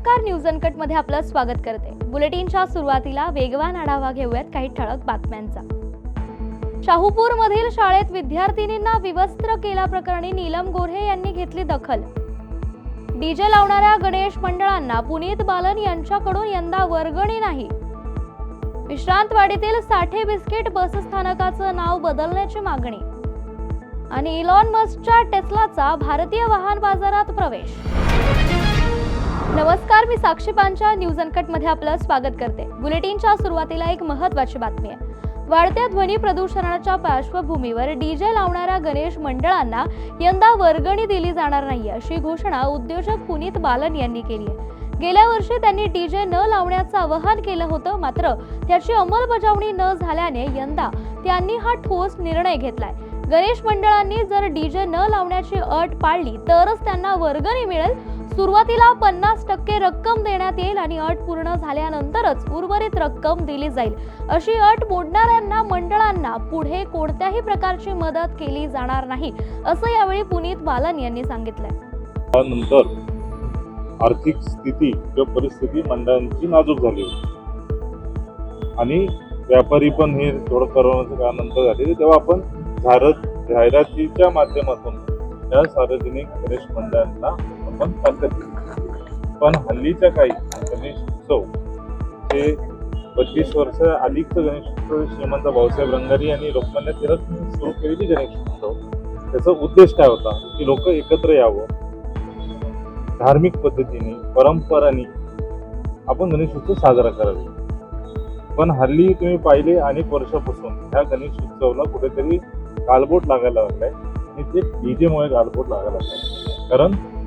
नमस्कार न्यूजमध्ये आपलं स्वागत करते. बुलेटिनच्या सुरुवातीला वेगवान आढावा घेऊयात काही ठळक बातम्यांचा. शाहूपूर मधील शाळेत विद्यार्थिनींना विवस्त्र केल्याप्रकरणी नीलम गोऱ्हे यांनी घेतली दखल. डीजे लावणाऱ्या गणेश मंडळांना पुनीत बालन यांच्याकडून यंदा वर्गणी नाही. विश्रांतवाडीतील साठे बिस्किट बसस्थानकाचं नाव बदलण्याची मागणी. आणि इलॉन मस्कच्या टेस्लाचा भारतीय वाहन बाजारात प्रवेश. नमस्कार मी साक्षी पांच्या न्यूजमध्ये आपलं स्वागत करते. बुलेटिनच्या सुरुवातीला एक महत्वाची बातमी आहे. वाढत्या ध्वनी प्रदूषणाच्या पार्श्वभूमीवर डीजे लावणाऱ्या गणेश मंडळांना यंदा वर्गणी दिली जाणार नाही अशी घोषणा उद्योजक पुनीत बालन यांनी केली आहे. गेल्या वर्षी त्यांनी डीजे न लावण्याचं आवाहन केलं होतं मात्र त्याची अंमलबजावणी न झाल्याने यंदा त्यांनी हा ठोस निर्णय घेतलाय. गणेश मंडळांनी जर डीजे न लावण्याची अट पाळली तरच त्यांना वर्गणी मिळेल सुरुवातीला पन्नास टक्के रक्कम देण्यात येईल आणि अट पूर्ण झाल्यानंतरच उर्वरित रक्कम दिली जाईल. अशी अट मोडणाऱ्यांना मंडळांना पुढे कोणत्याही प्रकारची मदत केली जाणार नाही असं यावेळी पुनीत बालन यांनी सांगितलंय. त्यानंतर आर्थिक स्थिती किंवा परिस्थिती मंडळांची नाजूक झाली आणि व्यापारी पण हे थोडं करोनाच्या काळानंतर झाले तेव्हा आपण जाहिरात जाहिरातीच्या माध्यमातून या सार्वजनिक गणेश मंडळांना आपण ताकद पण हल्लीच्या काही गणेश उत्सव हे बत्तीस वर्ष अलीकचं गणेश उत्सव श्रीमंत भाऊसाहेब रंगारी आणि लोकांना टिळकनी सुरू केलेली गणेश उत्सव. त्याचा उद्देश काय होता? की लोक एकत्र यावं. धार्मिक पद्धतीने परंपराने आपण गणेश उत्सव साजरा करावे. पण हल्ली तुम्ही पाहिले अनेक वर्षापासून ह्या गणेश उत्सवाला कुठेतरी गालबोट लागायला लागलाय. आणि ते डीजेमुळे गालबोट लागायला लागलाय. कारण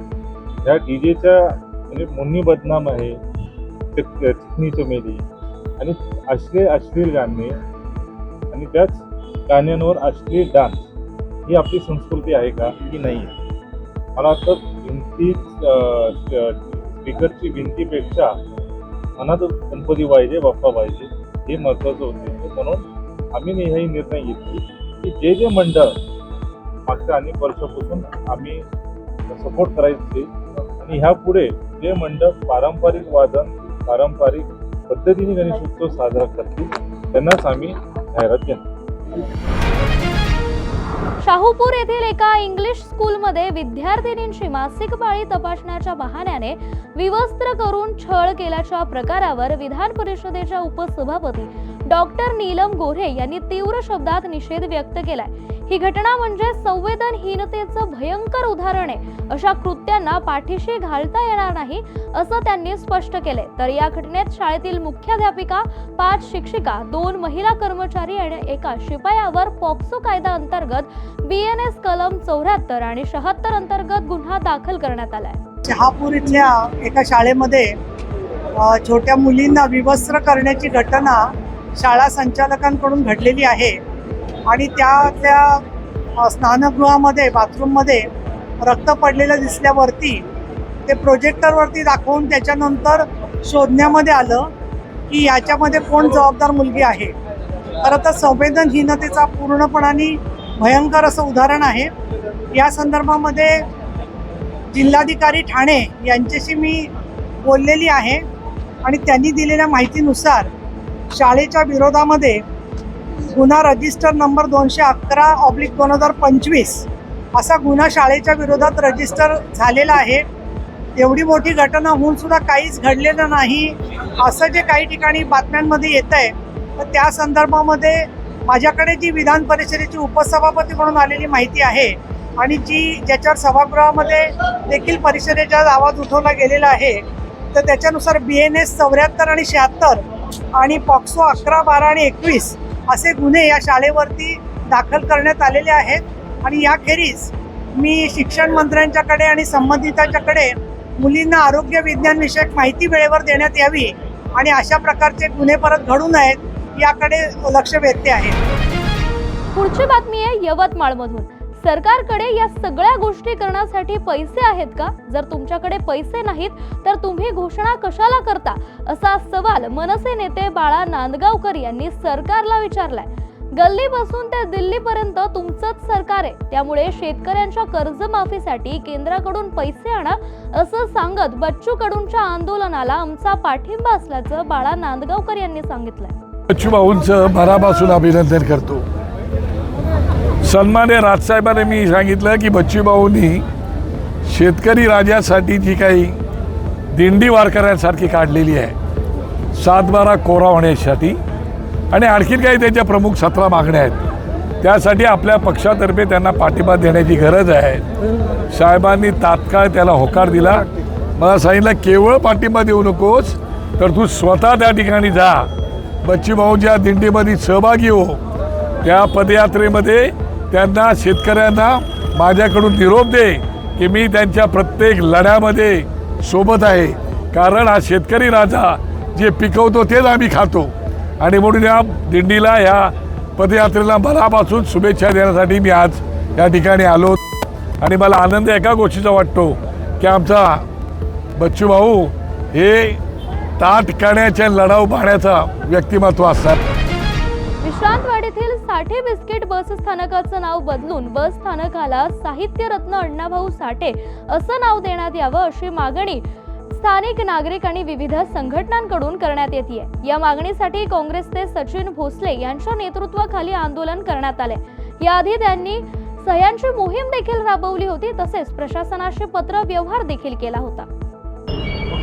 ह्या डी जेच्या म्हणजे मुन्नी बदनाम आहे चिकनी चमेली आणि अश्लील अश्लील गाणे आणि त्याच गाण्यांवर अश्लील डान्स ही आपली संस्कृती आहे का? की नाही आहे. मला वाटतं भिंती स्पीकरची भिंतीपेक्षा मनात गणपती पाहिजे बाप्पा पाहिजे हे महत्वाचं होते. म्हणून आम्ही हे निर्णय घेतली की जे जे मंडळ मागच्या अनेक वर्षापासून आम्ही सपोर्ट करायचे. आणि ह्या पुढे जे मंडप पारंपरिक वादन पारंपरिक पद्धतीने गणेशोत्सव साजरा करतील त्यांनाच आम्ही जाहिरात शाहूपूर येथील एका इंग्लिश स्कूलमध्ये विद्यार्थिनींची मासिक पाळी तपासण्याच्या बहाण्याने विवस्त्र करून छळ केल्याच्या प्रकारावर विधान परिषदेच्या उपसभापती डॉक्टर नीलम गोऱ्हे यांनी तीव्र शब्दात निषेध व्यक्त केलाय. ही घटना म्हणजे संवेदनहीनतेचं भयंकर उदाहरण आहे. अशा कृत्यांना पाठीशी घालता येणार नाही असं त्यांनी स्पष्ट केले तर या घटनेत शाळेतील मुख्याध्यापिका पाच शिक्षिका दोन महिला कर्मचारी आणि एका शिपायावर पॉक्सो कायदा अंतर्गत बी एन एस कलम चौऱ्याहत्तर आणि शहात्तर अंतर्गत गुन्हा दाखल करण्यात आलाय. शहापूर इथल्या एका शाळेमध्ये छोट्या मुलींना विवस्त्र करण्याची घटना शाळा संचालकांकडून घडलेली आहे. आणि त्यातल्या त्या स्नानगृहामध्ये बाथरूममध्ये रक्त पडलेलं दिसल्यावरती ते प्रोजेक्टरवरती दाखवून त्याच्यानंतर शोधण्यामध्ये आलं की याच्यामध्ये कोण जबाबदार मुलगी आहे. खरं तर संवेदनहीनतेचा पूर्णपणाने भयंकर असं उदाहरण आहे. या संदर्भामध्ये जिल्हाधिकारी ठाणे यांच्याशी मी बोललेली आहे आणि त्यांनी दिलेल्या माहितीनुसार शाळेच्या विरोधामध्ये गुन्हा रजिस्टर नंबर दोनशे अकरा ऑब्लिक दोन हजार पंचवीस असा गुन्हा शाळेच्या विरोधात रजिस्टर झालेला आहे. एवढी मोठी घटना होऊन सुद्धा काहीच घडलेलं नाही असं जे काही ठिकाणी बातम्यांमध्ये येत आहे तर त्या संदर्भामध्ये माझ्याकडे जी विधान परिषदेची उपसभापती म्हणून आलेली माहिती आहे आणि जी ज्याच्यावर सभागृहामध्ये देखील परिषदेच्या आवाज उठवला गेलेला आहे तर त्याच्यानुसार बी एन एस चौऱ्याहत्तर आणि शहात्तर आणि पॉक्सो अकरा बारा आणि एकवीस असे गुन्हे या शाळेवरती दाखल करण्यात आलेले आहेत. आणि याखेरीज मी शिक्षण मंत्र्यांच्याकडे आणि संबंधितांच्याकडे मुलींना आरोग्य विज्ञान विषयक माहिती वेळेवर देण्यात यावी आणि अशा प्रकारचे गुन्हे परत घडू नयेत याकडे लक्ष वेधते आहे. पुढची बातमी आहे यवतमाळमधून. सरकारकडे या सगळ्या गोष्टी करण्यासाठी पैसे आहेत का? जर तुमच्याकडे पैसे नाहीत तर तुम्ही घोषणा कशाला करता? असा सवाल मनसे नेते बाळा नांदगावकर यांनी सरकारला विचारलाय. गल्लीपासून ते दिल्लीपर्यंत तुमचंच सरकार आहे. त्यामुळे शेतकऱ्यांच्या कर्जमाफीसाठी केंद्राकडून पैसे आणा असं सांगत बच्चू कडूंच्या आंदोलनाला आमचा पाठिंबा असल्याचं बाळा नांदगावकर यांनी सांगितलंय. बच्चूभाऊंचं मनापासून अभिनंदन करतो. सन्मान्य राजसाहेबांनी मी सांगितलं की बच्चूभाऊंनी शेतकरी राजासाठी जी काही दिंडी वारकऱ्यांसारखी काढलेली आहे सातबारा कोरा होण्यासाठी आणि आणखीन काही त्याच्या प्रमुख सतरा मागण्या आहेत. त्यासाठी आपल्या पक्षातर्फे त्यांना पाठिंबा देण्याची गरज आहे. साहेबांनी तात्काळ त्याला होकार दिला. मला सांगितलं केवळ पाठिंबा देऊ नकोस तर तू स्वतः त्या ठिकाणी जा. बच्चूभाऊच्या दिंडीमध्ये सहभागी हो त्या पदयात्रेमध्ये त्यांना शेतकऱ्यांना माझ्याकडून निरोप दे की मी त्यांच्या प्रत्येक लढ्यामध्ये सोबत आहे. कारण हा शेतकरी राजा जे पिकवतो तेच आम्ही खातो. आणि म्हणून या दिंडीला ह्या पदयात्रेला मनापासून शुभेच्छा देण्यासाठी मी आज या ठिकाणी आलो. आणि मला आनंद एका गोष्टीचा वाटतो की आमचा बच्चू भाऊ हे ताटकण्याच्या लढाऊ पाहण्याचा व्यक्तिमत्व असतात. विश्रांतवाडीतील साठे बिस्किट बस स्थानकाचं नाव बदलून बस स्थानकाला साहित्य रत्न अण्णाभाऊ साठे असं नाव देण्यात यावं अशी मागणी स्थानिक नागरिक आणि विविध संघटनांकडून करण्यात येते या मागणीसाठी काँग्रेसचे सचिन भोसले यांच्या नेतृत्वाखाली आंदोलन करण्यात आले याआधी त्यांनी सह्यांची मोहीम देखील राबवली होती तसेच प्रशासनाशी पत्र व्यवहार देखील केला होता.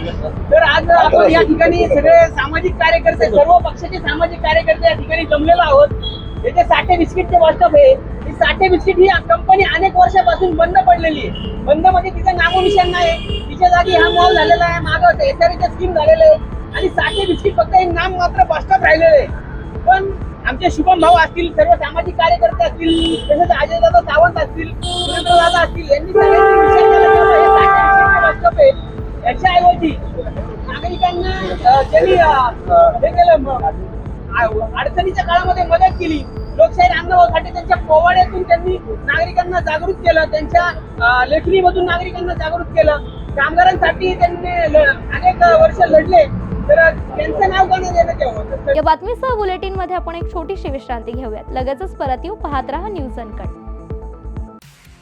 तर आज आपण या ठिकाणी सगळे सामाजिक कार्यकर्ते सर्व पक्षाचे सामाजिक कार्यकर्ते या ठिकाणी जमलेलो आहोत. हे जे साठे बिस्किटचे वास्तव आहे ही साठे बिस्किट ही कंपनी अनेक वर्षापासून बंद पडलेली आहे. बंद म्हणजे तिचं नामोनिशान नाही. तिच्या जागी हा मॉल झालेला आहे मागं एसआरच्या स्कीम झालेलं आहे आणि साठे बिस्किट फक्त हे नाम मात्र बास्टॉप राहिलेलं आहे. पण आमचे शुभम भाऊ असतील सर्व सामाजिक कार्यकर्ते असतील तसेच अजयदादा सावंत असतील सुरेंद्रदादा असतील यांनी सगळ्यांनी विचार केला याच्याऐवजी नागरिकांना त्यांनी हे केलं अडचणीच्या काळामध्ये मदत केली लोकशाही अण्णाभाऊसाठी त्यांच्या पोवाड्यातून त्यांनी नागरिकांना जागृत केलं त्यांच्या लेखणीमधून नागरिकांना जागृत केलं. कामगारांसाठी त्यांनी अनेक वर्ष लढले तर त्यांचं नाव का देण्यात यावं? या बातमीसह बुलेटिनमध्ये आपण एक छोटीशी विश्रांती घेऊयात. लगेचच परत येऊ पाहत राहा न्यूज अनकट.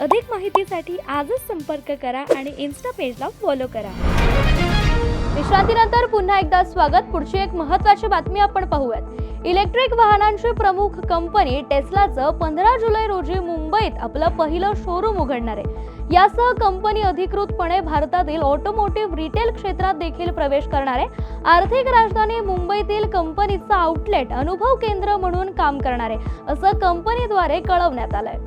अधिक माहितीसाठी आजच संपर्क करा आणि इन्स्टा पेजला फॉलो करा. विश्रांतीनंतर पुन्हा एकदा स्वागत. पुढची एक महत्वाची बातमी आपण पाहूयात. इलेक्ट्रिक वाहनांची प्रमुख कंपनी टेस्लाचं पंधरा जुलै रोजी मुंबईत आपलं पहिलं शोरूम उघडणार आहे. यासह कंपनी अधिकृतपणे भारतातील ऑटोमोटिव्ह रिटेल क्षेत्रात देखील प्रवेश करणार आहे. आर्थिक राजधानी मुंबईतील कंपनीचं आउटलेट अनुभव केंद्र म्हणून काम करणार आहे असं कंपनीद्वारे कळवण्यात आलंय.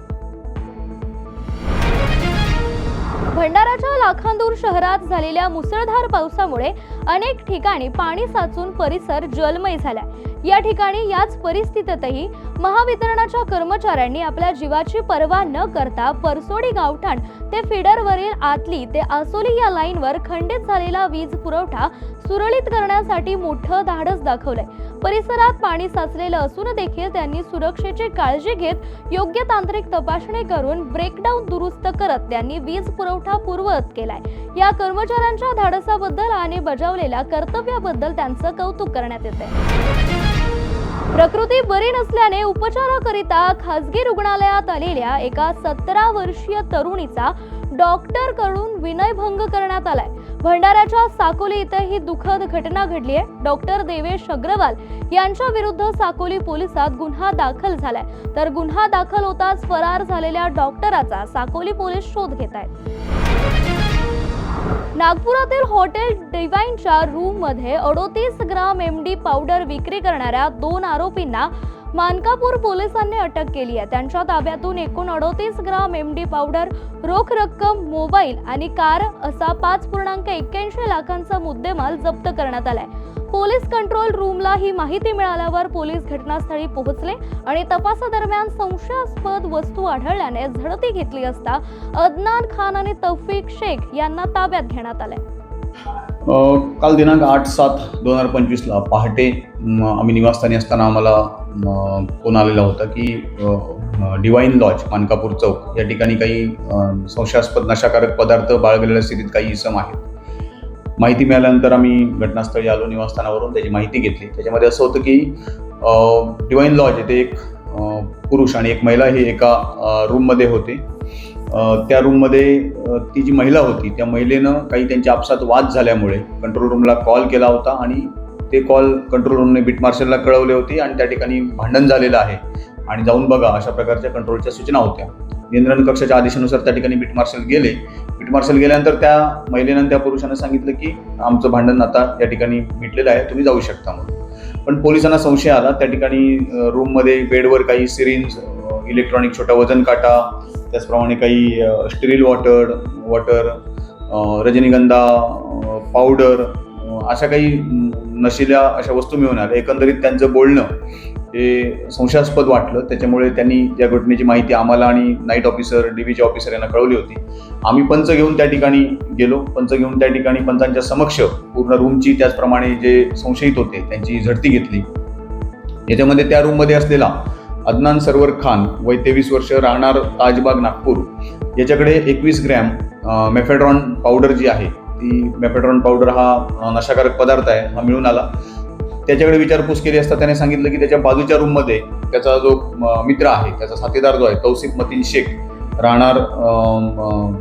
भंडाराच्या लाखांदूर शहरात झालेल्या मुसळधार पावसामुळे अनेक ठिकाणी पाणी साचून परिसर जलमय झाला या ठिकाणी याच परिस्थितीतही महावितरणाच्या कर्मचाऱ्यांनी आपल्या जीवाची पर्वा न करता परसोडी गावठाण ते फिडरवरील आतली ते आसोली या लाईनवर खंडित झालेला वीज पुरवठा सुरळीत करण्यासाठी मोठं धाडस दाखवलंय. परिसरात पाणी साचलेलं असून देखील त्यांनी सुरक्षेची काळजी घेत योग्य तांत्रिक तपासणी करून ब्रेकडाऊन दुरुस्त करत त्यांनी वीज पुरवठा पूर्ववत केलाय. या कर्मचाऱ्यांच्या धाडसाबद्दल आणि बजावलेल्या कर्तव्याबद्दल त्यांचं कौतुक करण्यात येते प्रकृती बरी नसल्याने उपचाराकरिता खासगी रुग्णालयात आलेल्या एका सतरा वर्षीय तरुणीचा डॉक्टरकडून विनयभंग करण्यात आलाय. भंडाऱ्याच्या साकोली इथं ही दुःखद घटना घडली आहे. डॉक्टर देवेश अग्रवाल यांच्या विरुद्ध साकोली पोलिसात गुन्हा दाखल झालाय. तर गुन्हा दाखल होताच फरार झालेल्या डॉक्टराचा साकोली पोलीस शोध घेत आहेत नागपुरातील हॉटेल डिवाईनच्या रूममध्ये अडोतीस ग्राम एम डी पावडर विक्री करणाऱ्या दोन आरोपींना मानकापूर पोलिसांनी अटक केली आहे. त्यांच्या ताब्यातून एकूण अडोतीस ग्राम एम डी पावडर रोख रक्कम मोबाईल आणि कार असा पाच पूर्णांक एक्क्याऐंशी लाखांचा मुद्देमाल जप्त करण्यात आलाय. पोलीस कंट्रोल रूमला ही माहिती मिळाल्यावर पोलीस घटनास्थळी पोहोचले आणि तपासादरम्यान संशयास्पद वस्तू आढळल्याने झडती घेतली असता अदनान खान आणि तौफिक शेख यांना ताब्यात घेण्यात आले. काल दिनांक आठ सात दोन हजार पंचवीसला पहाटे आम्ही निवासस्थानी असताना आम्हाला फोन आलेला होता की डिवाईन लॉज मानकापूर चौक या ठिकाणी काही संशयास्पद नशाकारक पदार्थ बाळगलेल्या स्थितीत काही इसम आहेत. माहिती मिळाल्यानंतर आम्ही घटनास्थळी आलो निवासस्थानावरून त्याची माहिती घेतली. त्याच्यामध्ये असं होतं की डिवाईन लॉज येथे एक पुरुष आणि एक महिला हे एका रूममध्ये होते. त्या रूममध्ये ती जी महिला होती त्या महिलेनं काही त्यांच्या आपसात वाद झाल्यामुळे कंट्रोल रूमला कॉल केला होता आणि ते कॉल कंट्रोल रूमने बीट मार्शलला कळवले होते आणि त्या ठिकाणी भांडण झालेलं आहे. आणि जाऊन बघा अशा प्रकारच्या कंट्रोलच्या सूचना होत्या. नियंत्रण कक्षाच्या आदेशानुसार त्या ठिकाणी बीट मार्शल गेले. बीट मार्शल गेल्यानंतर त्या महिलेनं त्या पुरुषानं सांगितलं की आमचं भांडण आता या ठिकाणी मिटलेलं आहे तुम्ही जाऊ शकता म्हणून. पण पोलिसांना संशय आला. त्या ठिकाणी रूममध्ये बेडवर काही सिरिंज इलेक्ट्रॉनिक छोटा वजन काटा त्याचप्रमाणे काही sterile water water Rajnigandha powder अशा काही नशिल्या अशा वस्तू मिळून आल्या. एकंदरीत त्यांचं बोलणं हे संशयास्पद वाटलं. त्याच्यामुळे त्यांनी या घटनेची माहिती आम्हाला आणि नाईट ऑफिसर डीबीचे ऑफिसर यांना कळवली होती. आम्ही पंच घेऊन त्या ठिकाणी गेलो. पंच घेऊन त्या ठिकाणी पंचांच्या समक्ष पूर्ण रूमची त्याचप्रमाणे जे संशयित होते त्यांची झडती घेतली. याच्यामध्ये त्या रूममध्ये असलेला अदनान सरवर खान वय तेवीस वर्ष राहणार ताजबाग नागपूर. याच्याकडे एकवीस ग्रॅम मेफेड्रॉन पावडर जी आहे ती मेफेड्रॉन पावडर हा नशाकारक पदार्थ आहे हा मिळून आला. त्याच्याकडे विचारपूस केली असता त्याने सांगितलं की त्याच्या बाजूच्या रूममध्ये त्याचा जो मित्र आहे त्याचा साथीदार जो आहे तौसिफ मतीन शेख राहणार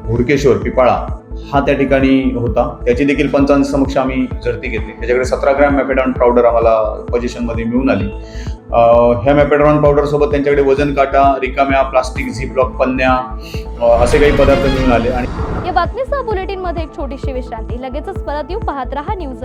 हुडकेश्वर पिपाळा हा त्या ठिकाणी होता. त्याची देखील पंचांसमक्ष आम्ही झडती घेतली. त्याच्याकडे सतरा ग्रॅम मॅपेडॉन पावडर आम्हाला पोझिशनमध्ये मिळून आली. ह्या मॅपेडॉन पावडरसोबत त्यांच्याकडे वजन काटा रिकाम्या प्लास्टिक झिपलॉक पन्न्या असे काही पदार्थ मिळून आले. आणि या बातमीसह बुलेटिनमध्ये एक छोटीशी विश्रांती. लगेचच परत येऊ. पाहत राहा news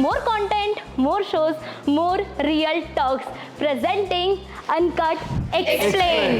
More content more shows more real talks presenting uncut explain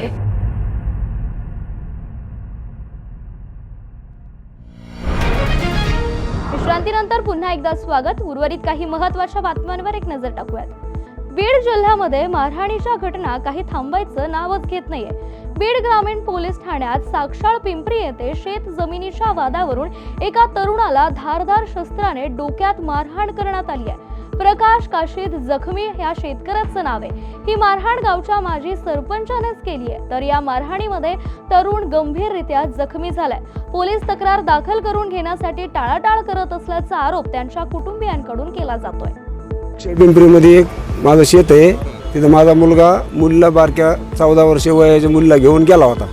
विश्रांतीनंतर पुन्हा एकदा स्वागत. उर्वरित काही महत्त्वाच्या बातम्यांवर एक नजर टाकूयात. बीड जिल्ह्यामध्ये मारहाणीच्या घटना काही थांबायचं नावच घेत नाहीये. बीड ग्रामीण पोलीस ठाण्यात साक्षाळ पिंपरी येथे शेत जमिनीच्या वादावरून एका तरुणाला धारदार शस्त्राने डोक्यात मारहाण करण्यात आली आहे. प्रकाश काशीद जखमी या शेतकऱ्याचं नाव आहे. ही मारहाण गावच्या माजी सरपंचानेच केली आहे. तर या मारहाणीमध्ये तरुण गंभीररित्या जखमी झालाय. पोलीस तक्रार दाखल करून घेण्यासाठी टाळाटाळ करत असल्याचा आरोप त्यांच्या कुटुंबियांकडून केला जातोय. पिंपरीमध्ये एक माझं शेत आहे. तिथं माझा मुलगा मुलीला बारक्या चौदा वर्षे वयाच्या मुलीला घेऊन गेला होता.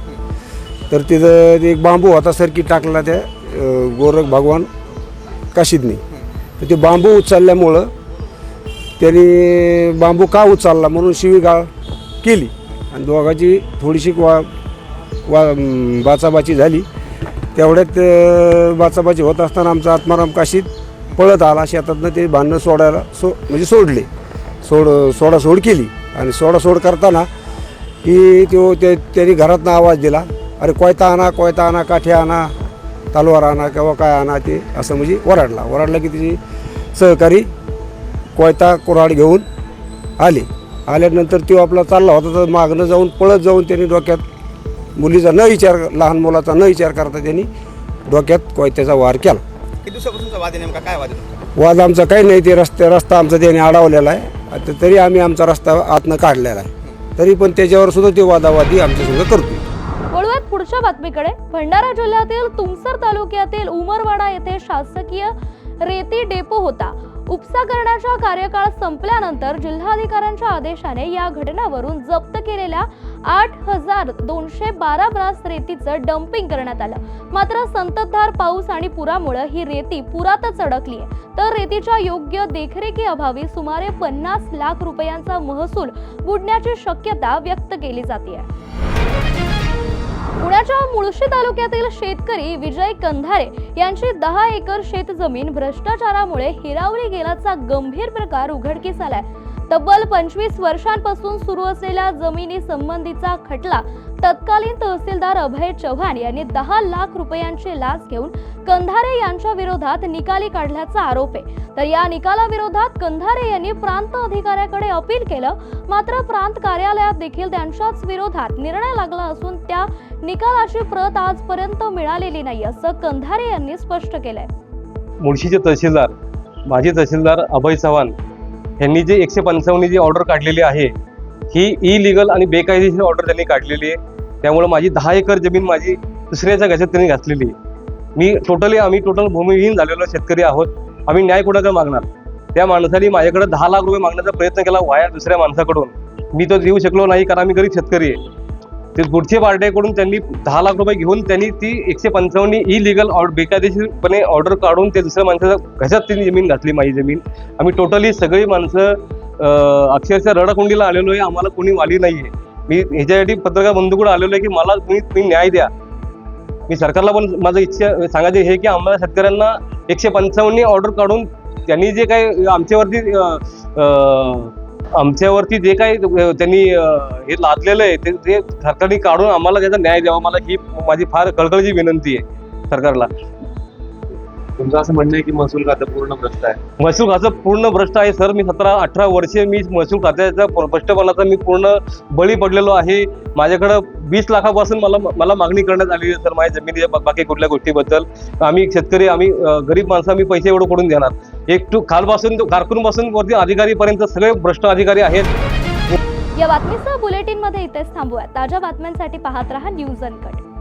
तर तिथं एक बांबू होता सरकी टाकला त्या गोरख भगवान काशीदनी. तर ते बांबू उचलल्यामुळं त्याने बांबू का उचलला म्हणून शिवीगाळ केली. आणि दोघाची थोडीशी वा वा बाचाबाची झाली. तेवढ्यात बाचाबाची होत असताना आमचा आत्माराम काशीद पळत आला. शेतातनं ते भांडणं सोडायला सो म्हणजे सोडले. सोड सोडासोड केली. आणि सोडासोड करताना की तो ते त्यांनी घरातनं आवाज दिला. अरे कोयता आणा कोयता आणा काठी आणा तलवार आणा किंवा काय आणा ते असं म्हणजे ओरडला. ओरडला की तिची सहकारी कोयता कुऱ्हाड घेऊन आले. आल्यानंतर तो आपला चालला होता तर मागणं जाऊन पळत जाऊन त्यांनी डोक्यात मुलीचा न विचार लहान मुलाचा न विचार करता त्यांनी डोक्यात कोयत्याचा वार केला. वाद आमचा काही नाही ते रस्ते रस्ता आमचा त्याने अडवलेला आहे. आता तरी आम्ही आमचा रस्ता आतनं काढलेला आहे. तरी पण त्याच्यावर सुद्धा ते वादावादी आमच्या संघ करतो वळूयात पुढच्या बातमीकडे. भंडारा जिल्ह्यातील तुमसर तालुक्यातील उमरवाडा येथे शासकीय रेती डेपो होता. उपसा करण्याचा कार्यकाळ संपल्यानंतर जिल्हाधिकाऱ्यांच्या आदेशाने या घटनावरून जप्त केलेल्या आठ हजार दोनशे बारा ब्रास रेतीचं डम्पिंग करण्यात आलं. मात्र संततधार पाऊस आणि पुरामुळे ही रेती पुरातच अडकली आहे. तर रेतीच्या योग्य देखरेखीअभावी सुमारे पन्नास लाख रुपयांचा महसूल बुडण्याची शक्यता व्यक्त केली जाते पुण्याच्या मुळशी तालुक्यातील शेतकरी विजय कंधारे यांची दहा एकर शेतजमीन भ्रष्टाचारामुळे हिरावली गेल्याचा गंभीर प्रकार उघडकीस आलाय. तब्बल पंचवीस वर्षांपासून सुरू असलेल्या जमिनी संबंधीचा खटला तत्कालीन तहसीलदार अभय चव्हाण यांनी दहा लाख रुपयांची लाच घेऊन कंधारे यांच्या विरोधात निकाली काढल्याचा आरोप आहे. तर या निकालाविरोधात कंधारे यांनी प्रांत अधिकाऱ्याकडे अपील केलं. मात्र प्रांत कार्यालयात देखील त्यांच्याच विरोधात निर्णय लागला असून त्या निकालाची प्रत आजपर्यंत मिळालेली नाही असं कंधारे यांनी स्पष्ट केलंय. मुळशीचे तहसीलदार माजी तहसीलदार अभय चव्हाण यांनी जे एकशे पंचावन्न जी ऑर्डर काढलेली आहे ही इलिगल आणि बेकायदेशीर ऑर्डर त्यांनी काढलेली आहे. त्यामुळे माझी दहा एकर जमीन माझी दुसऱ्याच्या घशात त्यांनी घातलेली आहे. मी टोटली आम्ही टोटल भूमिहीन झालेलो शेतकरी आहोत. आम्ही न्याय कुणाकडे मागणार? त्या माणसाने माझ्याकडे दहा लाख रुपये मागण्याचा प्रयत्न केला वाया दुसऱ्या माणसाकडून. मी तो देऊ शकलो नाही कारण आम्ही गरीब शेतकरी आहे. ते पुढचे पार्ट्याकडून त्यांनी दहा लाख रुपये घेऊन त्यांनी ती एकशे पंचावन्न इलिगल ऑर्डर बेकायदेशीरपणे ऑर्डर काढून ते दुसऱ्या माणसाच्या घशात त्यांनी जमीन घातली माझी जमीन. आम्ही टोटली सगळी माणसं अक्षरशः रडाकुंडीला आलेलो आहे. आम्हाला कोणी वाली नाही आहे मी ह्याच्यासाठी पत्रकार बंधूकडे आलेलो आहे की मला तुम्ही तुम्ही न्याय द्या. मी सरकारला पण माझं इच्छा सांगायचं हे की आम्हाला शेतकऱ्यांना एकशे पंचावन्न ऑर्डर काढून त्यांनी जे काही आमच्यावरती आमच्यावरती जे काही त्यांनी हे लादलेलं आहे ते ते सरकारने काढून आम्हाला त्याचा न्याय द्यावा. मला ही माझी फार कळकळीची विनंती आहे सरकारला. तुमचं असं म्हणणं आहे की महसूल खातं पूर्ण भ्रष्ट आहे. महसूल खातं पूर्ण भ्रष्ट आहे सर. मी सतरा अठरा वर्षे मी महसूल खात्याचा भ्रष्टपणाचा मी पूर्ण बळी पडलेलो आहे. माझ्याकडं वीस लाखापासून मला मला मागणी करण्यात आलेली आहे सर माझ्या जमिनीच्या बाकी कुठल्या गोष्टीबद्दल. आम्ही शेतकरी आम्ही गरीब माणसं आम्ही पैसे एवढं पडून देणार? एक टू खालपासून कारकूनपासून वरती अधिकारीपर्यंत सगळे भ्रष्ट अधिकारी आहेत. या बातमीसह बुलेटिनमध्ये इथेच थांबूया. ताज्या बातम्यांसाठी पाहत रहा न्यूज अनकट.